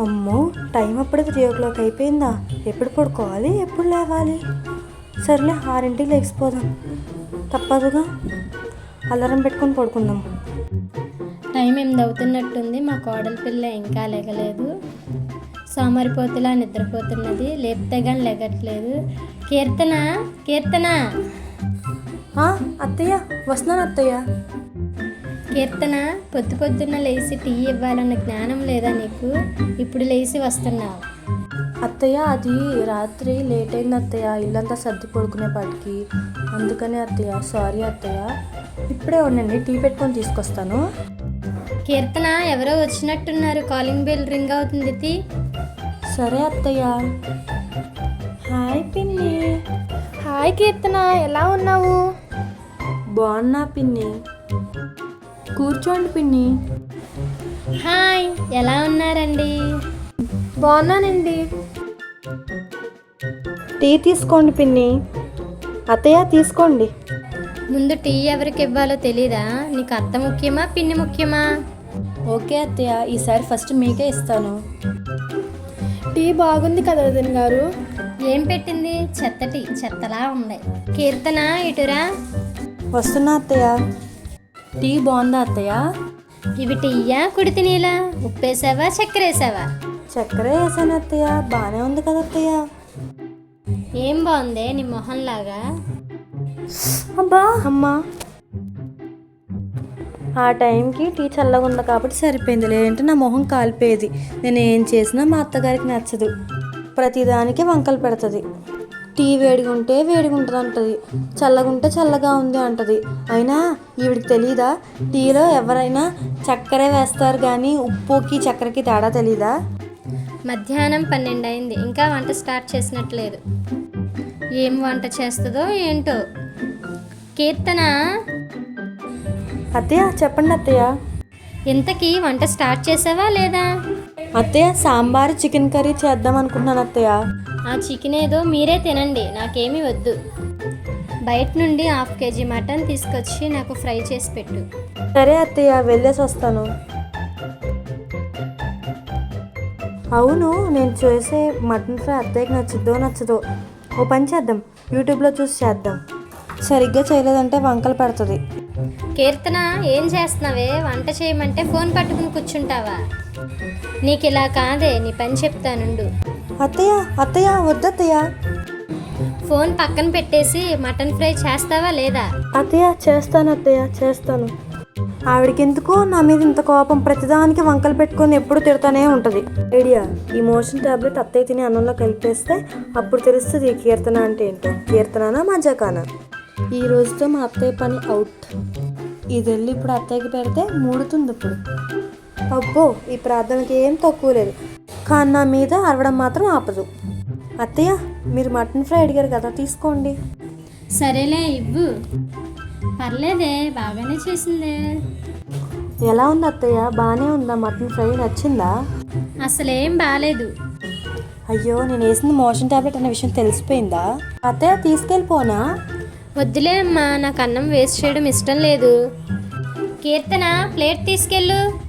అమ్మో టైం అప్పుడే త్రీ ఓ క్లాక్ అయిపోయిందా? ఎప్పుడు పడుకోవాలి ఎప్పుడు లేవాలి? సర్లే ఆరింటికి లేచిపోదాం. తప్పదుగా. అలారం పెట్టుకొని పడుకుందాం. టైం ఎనిమిది అవుతున్నట్టుంది మా కోడలి పిల్ల ఇంకా లేగలేదు. సోమరిపోతులా నిద్రపోతున్నది. లేపితే కానీ లెగట్లేదు. కీర్తన కీర్తన! అత్తయ్య వస్తున్నాను అత్తయ్య. కీర్తన పొద్దు పొద్దున్న లేచి టీ ఇవ్వాలన్న జ్ఞానం లేదా నీకు? ఇప్పుడు లేచి వస్తున్నావు. అత్తయ్య అది రాత్రి లేట్ అయింది అత్తయ్య. ఇల్లంతా సర్ది పడుకునేపాటికి అందుకనే అత్తయ్య సారీ అత్తయ్య. ఇప్పుడే ఉండండి టీ పెట్టుకొని తీసుకొస్తాను. కీర్తన ఎవరో వచ్చినట్టున్నారు. కాలింగ్ బెల్ రింగ్ అవుతుంది తీ. సరే అత్తయ్య. హాయ్ పిన్ని. హాయ్ కీర్తన ఎలా ఉన్నావు? బాగున్నా పిన్ని? కూర్చోండి పిన్ని. హాయ్ ఎలా ఉన్నారండి? బాగున్నానండి. టీ తీసుకోండి పిన్ని. అత్తయ్య తీసుకోండి. ముందు టీ ఎవరికి ఇవ్వాలో తెలీదా? నీకు అత్త ముఖ్యమా పిన్ని ముఖ్యమా? ఓకే అత్తయ్య ఈసారి ఫస్ట్ మీకే ఇస్తాను. టీ బాగుంది కదా వదిన గారు? ఏం పెట్టింది? చెత్త టీ చెత్తలా ఉంది. కీర్తన ఇటురా? వస్తున్నా అత్తయ్య. టీ బాగుందా అత్తయ్య? ఇవి టీయా కుడితి నీలా? ఉప్పేసావా చక్కెర వేసావా చక్కెర వేసాను అత్తయ్య. బాగానే ఉంది కదా అత్తయ్య. ఏం బాగుందే నీ మొహంలాగా? అబ్బా అమ్మా. ఆ టైంకి టీ చల్లగా ఉంది కాబట్టి సరిపోయింది. లేదంటే నా మొహం కాలిపోయేది. నేను ఏం చేసినా మా అత్తగారికి నచ్చదు. ప్రతిదానికి వంకలు పెడుతుంది. టీ వేడిగా ఉంటే వేడిగా ఉంటుంది అంటది చల్లగా ఉంటే చల్లగా ఉంది అంటది. అయినా ఈవిడికి తెలీదా? టీలో ఎవరైనా చక్కెర వేస్తారు కానీ ఉప్పుకి చక్కెరకి తేడా తెలీదా? మధ్యాహ్నం పన్నెండు అయింది ఇంకా వంట స్టార్ట్ చేసినట్లేదు. ఏం వంట చేస్తుందో ఏంటో? కీర్తన? అత్తయ్య చెప్పండి అత్తయ్య. ఇంతకీ వంట స్టార్ట్ చేసావా లేదా? అత్తయ్య సాంబార్ చికెన్ కర్రీ చేద్దాం అనుకుంటున్నాను అత్తయ్య. ఆ చికెన్ ఏదో మీరే తినండి నాకేమీ వద్దు. బయట నుండి హాఫ్ కేజీ మటన్ తీసుకొచ్చి నాకు ఫ్రై చేసి పెట్టు. సరే అత్తయ్య వెళ్ళేసి వస్తాను. అవును నేను చేసే మటన్ ఫ్రై అత్తయ్యకి నచ్చుద్దో నచ్చదో ఓ పని చేద్దాం యూట్యూబ్లో చూసి చేద్దాం. సరిగ్గా చేయలేదంటే వంకలు పెడుతుంది. కీర్తన ఏం చేస్తున్నావే? వంట చేయమంటే ఫోన్ పట్టుకుని కూర్చుంటావా? నీకు ఇలా కాదే నీ పని చెప్తానుండు అత్తయ్య అత్తయ్య వద్దత్తయ్య. ఫోన్ పక్కన పెట్టేసి మటన్ ఫ్రై చేస్తావా లేదా? అత్తయ్య చేస్తాను అత్తయ్య చేస్తాను. ఆవిడకి ఎందుకో నా మీద ఇంత కోపం. ప్రతిదానికి వంకలు పెట్టుకొని ఎప్పుడు తిడతానే ఉంటుంది. ఐడియా ఈ మోషన్ టాబ్లెట్ అత్తయ్య తిని అన్నంలో కలిపేస్తే అప్పుడు తెలుస్తుంది కీర్తన అంటే ఏంటో. కీర్తననా మజాకానా? ఈ రోజుతో మా అత్తయ్య పని అవుట్. ఇది వెళ్ళి ఇప్పుడు అత్తయ్యకి పెడితే మూడుతుంది ఇప్పుడు. అబ్బో ఈ ప్రార్థనకి ఏం తక్కువ లేదు. కానీ నా మీద అరవడం మాత్రం ఆపదు. అత్తయ్య మీరు మటన్ ఫ్రై అడిగారు కదా తీసుకోండి. సరేలే ఇవ్వు. పర్లేదే బాగానే చేసిందే. ఎలా ఉంది అత్తయ్య? బాగానే ఉందా? మటన్ ఫ్రై నచ్చిందా? అసలేం బాలేదు. అయ్యో నేను వేసింది మోషన్ టాబ్లెట్ అనే విషయం తెలిసిపోయిందా? అత్తయ్య తీసుకెళ్ళిపోనా? వద్దులే అమ్మా నాకు అన్నం వేస్ట్ చేయడం ఇష్టం లేదు. కీర్తన ప్లేట్ తీసుకెళ్ళు.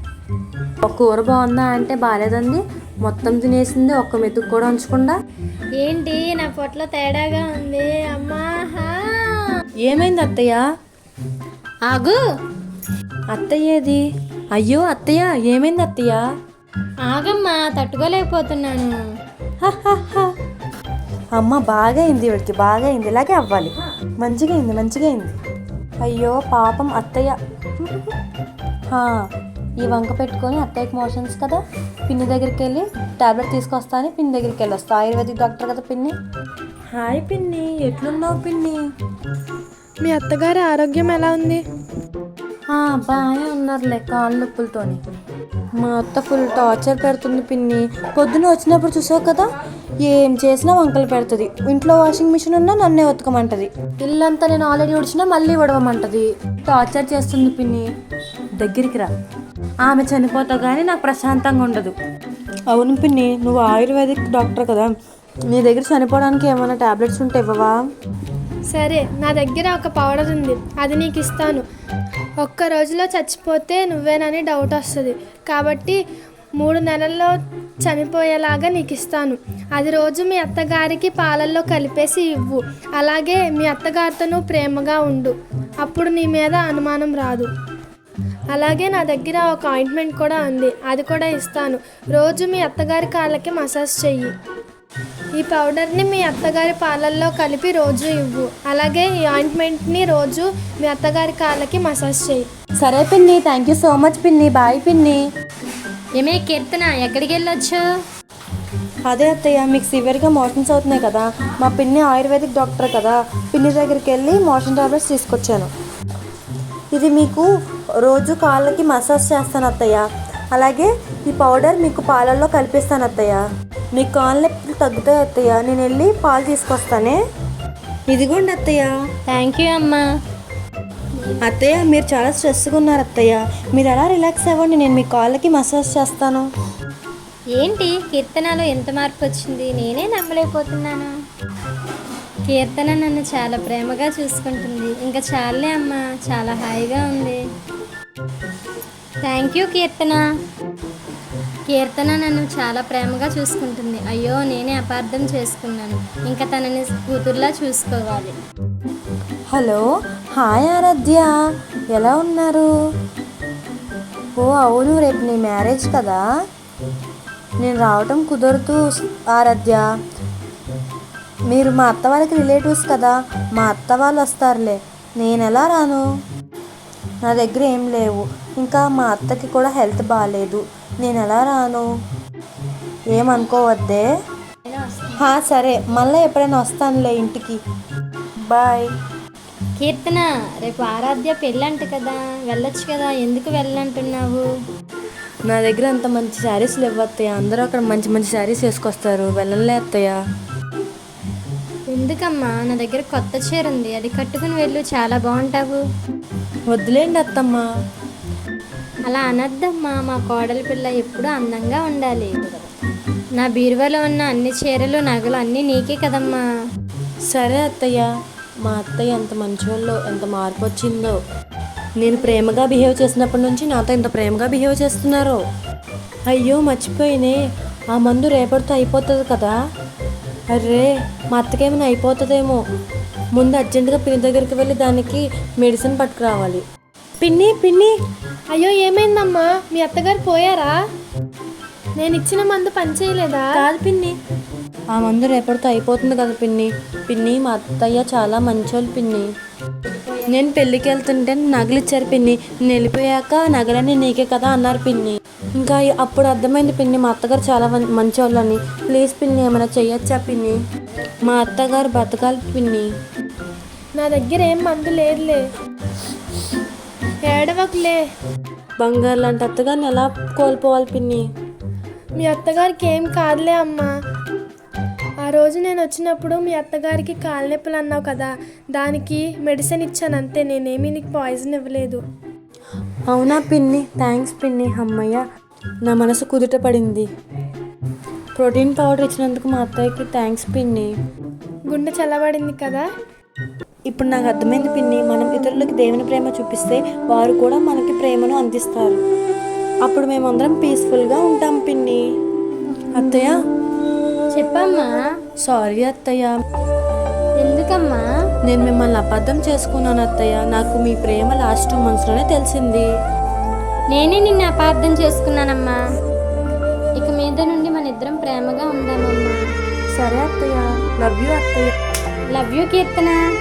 కూర బాగుందా అంటే బాగాలేదండి. మొత్తం తినేసింది ఒక్క మెతుకు కూడా ఉంచకుండా. ఏంటి నా పొట్ల తేడాగా ఉంది. అమ్మా. ఏమైంది అత్తయ్య? ఆగు. అత్తయ్యది? అయ్యో అత్తయ్య ఏమైంది అత్తయ్య? ఆగమ్మా తట్టుకోలేకపోతున్నాను. అమ్మ బాగా అయింది వీడికి బాగా అయింది ఇలాగే అవ్వాలి. మంచిగా అయింది మంచిగా అయింది అయ్యో పాపం అత్తయ్య. హా, ఈ వంక పెట్టుకొని అత్తయ్యకి మోషన్స్ కదా పిన్ని దగ్గరికి వెళ్ళి టాబ్లెట్ తీసుకొస్తాను పిన్ని దగ్గరికి వెళ్ళి వస్తా ఆయుర్వేదిక్ డాక్టర్ కదా పిన్ని? హాయ్ పిన్ని ఎట్లున్నావు పిన్ని? మీ అత్తగారి ఆరోగ్యం ఎలా ఉంది? ఆ, బాగానే ఉన్నారులే కాళ్ళ నొప్పులతోని. మా అత్త ఫుల్ టార్చర్ పెడుతుంది పిన్ని. పొద్దున వచ్చినప్పుడు చూసావు కదా ఏం చేసినా వంకలు పెడుతుంది. ఇంట్లో వాషింగ్ మిషన్ ఉన్నా నన్నే ఉతకమంటది. ఇల్లంతా నేను ఆల్రెడీ ఉడిచినా మళ్ళీ ఉడవమంటది. టార్చర్ చేస్తుంది పిన్ని. దగ్గరికి రా. ఆమె చనిపోతా కానీ నాకు ప్రశాంతంగా ఉండదు. అవును పిన్ని నువ్వు ఆయుర్వేదిక్ డాక్టర్ కదా. నీ దగ్గర చనిపోవడానికి ఏమైనా టాబ్లెట్స్ ఉంటే ఇవ్వవా? సరే నా దగ్గర ఒక పౌడర్ ఉంది. అది నీకు ఇస్తాను. ఒక్క రోజులో చచ్చిపోతే నువ్వేనని డౌట్ వస్తుంది. కాబట్టి మూడు నెలల్లో చనిపోయేలాగా నీకు ఇస్తాను. అది రోజు మీ అత్తగారికి పాలల్లో కలిపేసి ఇవ్వు. అలాగే మీ అత్తగారితో నువ్వు ప్రేమగా ఉండు. అప్పుడు నీ మీద అనుమానం రాదు. అలాగే నా దగ్గర ఒక ఆయింట్మెంట్ కూడా ఉంది. అది కూడా ఇస్తాను. రోజు మీ అత్తగారి కాళ్ళకి మసాజ్ చెయ్యి. ఈ పౌడర్ని మీ అత్తగారి పాలల్లో కలిపి రోజు ఇవ్వు. అలాగే ఈ ఆయింట్మెంట్ని రోజు మీ అత్తగారి కాళ్ళకి మసాజ్ చేయి సరే పిన్ని థ్యాంక్ యూ సో మచ్ పిన్ని. బాయ్ పిన్ని. ఏమే కీర్తన ఎక్కడికి వెళ్ళొచ్చు? అదే అత్తయ్య మీకు సివియర్గా మోషన్స్ అవుతున్నాయి కదా. మా పిన్ని ఆయుర్వేదిక్ డాక్టర్ కదా. పిన్ని దగ్గరికి వెళ్ళి మోషన్ టాబ్లెట్స్ తీసుకొచ్చాను. ఇది మీకు రోజు కాళ్ళకి మసాజ్ చేస్తాను అత్తయ్య అలాగే ఈ పౌడర్ మీకు పాలల్లో కలిపిస్తాను అత్తయ్య మీకు కాళ్ళ నొప్పులు తగ్గుతాయి అత్తయ్య. నేను వెళ్ళి పాలు తీసుకొస్తానే. ఇదిగోండి అత్తయ్య. థ్యాంక్ యూ అమ్మా. అత్తయ్య మీరు చాలా స్ట్రెస్గా ఉన్నారు అత్తయ్య. మీరు ఎలా రిలాక్స్ అవ్వండి నేను మీ కాళ్ళకి మసాజ్ చేస్తాను. ఏంటి కీర్తనలో ఎంత మార్పు వచ్చింది? నేనే నమ్మలేకపోతున్నాను. కీర్తన నన్ను చాలా ప్రేమగా చూసుకుంటుంది. ఇంకా చాలే అమ్మా చాలా హాయిగా ఉంది. థ్యాంక్ యూ కీర్తన. కీర్తన నన్ను చాలా ప్రేమగా చూసుకుంటుంది. అయ్యో నేనే అపార్థం చేసుకున్నాను. ఇంకా తనని కూతుర్లా చూసుకోవాలి. Hello hi Aradhya. ఎలా ఉన్నారు? ఓ అవును రేపు నీ మ్యారేజ్ కదా? నేను రావటం కుదరదు ఆరాధ్య. మీరు మా అత్త వాళ్ళకి రిలేటివ్స్ కదా? మా అత్త వాళ్ళు వస్తారులే. నేను ఎలా రాను? నా దగ్గర ఏం లేవు. ఇంకా మా అత్తకి కూడా హెల్త్ బాగాలేదు నేను ఎలా రాను? ఏమనుకోవద్దే? హా, సరే. మళ్ళీ ఎప్పుడైనా వస్తానులే ఇంటికి. బాయ్. కీర్తన రేపు ఆరాధ్య పెళ్ళంట కదా. వెళ్ళొచ్చు కదా. ఎందుకు వెళ్ళంటున్నావు నా దగ్గర అంత మంచి శారీస్ లేవు అత్తయ్య. అందరూ అక్కడ మంచి మంచి శారీస్ వేసుకొస్తారు. వెళ్ళలే అత్తయ్య. ఎందుకమ్మా? నా దగ్గర కొత్త చీర ఉంది. అది కట్టుకుని వెళ్ళు. చాలా బాగుంటావు. వద్దులేండి అత్తమ్మ. అలా అనద్దమ్మా మా కోడలి పిల్ల ఎప్పుడూ అందంగా ఉండాలి. నా బీరువాలో ఉన్న అన్ని చీరలు నగలు అన్నీ నీకే కదమ్మా. సరే అత్తయ్య మా అత్తయ్య ఎంత మంచివాళ్ళో ఎంత మార్పు వచ్చిందో నేను ప్రేమగా బిహేవ్ చేసినప్పటి నుంచి నాతో ఇంత ప్రేమగా బిహేవ్ చేస్తున్నారు. అయ్యో మర్చిపోయినే. ఆ మందు రేపటితో అయిపోతుంది కదా. అర్రే మా అత్తకేమైనా అయిపోతుందేమో. ముందు అర్జెంటుగా పిన్ని దగ్గరికి వెళ్ళి దానికి మెడిసిన్ పట్టుకురావాలి. పిన్ని పిన్ని. అయ్యో ఏమైందమ్మా? మీ అత్తగారు పోయారా? నేను ఇచ్చిన మందు పనిచేయలేదా? కాదు పిన్ని. ఆ మందు రేపటితో అయిపోతుంది కదా పిన్ని. పిన్ని మా అత్తయ్య చాలా మంచోళ్ళు పిన్ని. నేను పెళ్ళికి వెళ్తుంటే నగలు ఇచ్చారు పిన్ని. నేను వెళ్ళిపోయాక నగలన్నీ నీకే కదా అన్నారు పిన్ని. ఇంకా అప్పుడు అర్థమైంది పిన్ని మా అత్తగారు చాలా మం- మంచోళ్ళని. ప్లీజ్ పిన్ని ఏమైనా చెయ్యొచ్చా పిన్ని? మా అత్తగారు బతకాలి పిన్ని. నా దగ్గర ఏం మందు లేదులే. ఏడవకులే. బంగారు లాంటి అత్తగారిని ఎలా కోల్పోవాలి పిన్ని? మీ అత్తగారికి ఏం కాదులే అమ్మా. ఆ రోజు నేను వచ్చినప్పుడు మీ అత్తగారికి కాళ్ళ నొప్పులు అన్నావు కదా దానికి మెడిసిన్ ఇచ్చాను అంతే నేనేమీ నీకు పాయిజన్ ఇవ్వలేదు. అవునా పిన్ని? థ్యాంక్స్ పిన్ని అమ్మయ్య. నా మనసు కుదుట పడింది. ప్రోటీన్ పౌడర్ ఇచ్చినందుకు మా అత్తయ్యకి థ్యాంక్స్ పిన్ని. గుండె చల్లబడింది కదా? ఇప్పుడు నాకు అర్థమైంది పిన్ని మనం ఇతరులకి దేవుని ప్రేమ చూపిస్తే వారు కూడా మనకి ప్రేమను అందిస్తారు. అప్పుడు మేమందరం పీస్ఫుల్గా ఉంటాం పిన్ని. అత్తయ్య? చెప్పమ్మా. సారీ అత్తయ్య. ఎందుకమ్మా? నేను మిమ్మల్ని అబద్ధం చేసుకున్నాను అత్తయ్య. నాకు మీ ప్రేమ లాస్ట్ టూ మంత్స్లోనే తెలిసింది. నేనే నిన్ను అపార్థం చేసుకున్నానమ్మా. ఇక మీద నుండి మన ఇద్దరం ప్రేమగా ఉందామమ్మా. సరే అత్తయ్య. లవ్ యూ అత్తయ్య. Love you Keerthana.